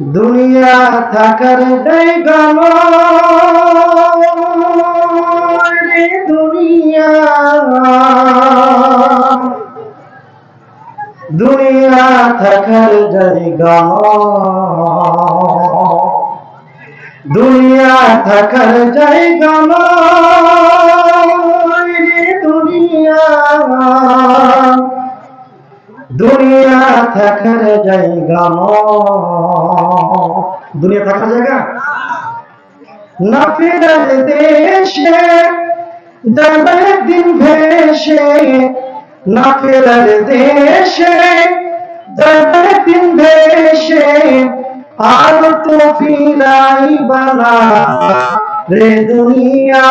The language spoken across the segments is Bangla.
দুনিয়া থাকার রে দুনিয়া। দুনিয়া থাকার জায়গা দুনিয়া থাকার জায়গা দুনিয়া। দুনিয়া থাকার জায়গা দুনিয়া থাকার জায়গা? না ফেরার দেশে যাবে দিন ভেসে। না ফেরার দেশে যাবে দিন ভেসে। আর তো ফিরাই বানা রে দুনিয়া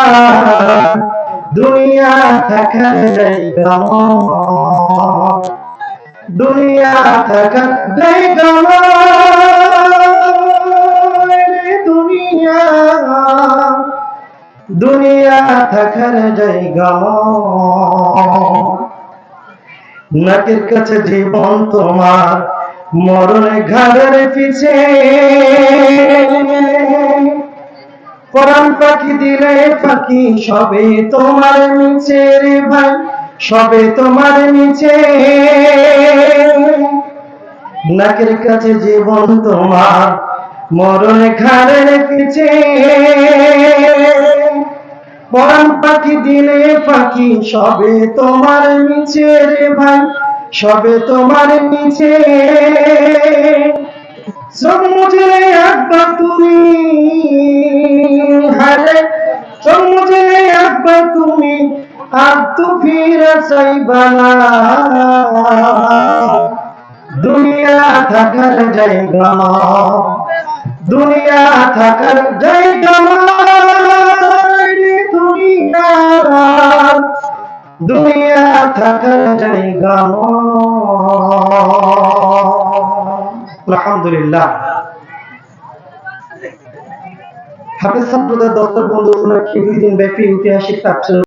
দুনিয়া থাকার জায়গা দুনিয়া দুনিয়া। দুনিয়া থাকার নাকের কাছে জীবন তোমার, মরণে ঘরের পিছে। কোরআন পাখি দিলে পাখি সবে তোমার নিচে ভাই। সবে তোমার নিচে। নাকের কাছে জীবন তোমার, মরণে ঘরের পিছে। পরাণ পাখি দিলে পাখি, সবে তোমার নিচে রে ভাই, সবে তোমার নিচে। সব মুজরে আব্বা তুমি হারে সব মুজরে আব্বা তুমি আর তু ফিরে দুনিয়া থাকার জায়গা দুনিয়া দুনিয়া দুনিয়া থাকার জায়গা আলহামদুলিল্লাহ। হাফিজ সম্প্রদায় দত্তক বন্ধু খেলি দিন ব্যাপী ঐতিহাসিক তাফসীর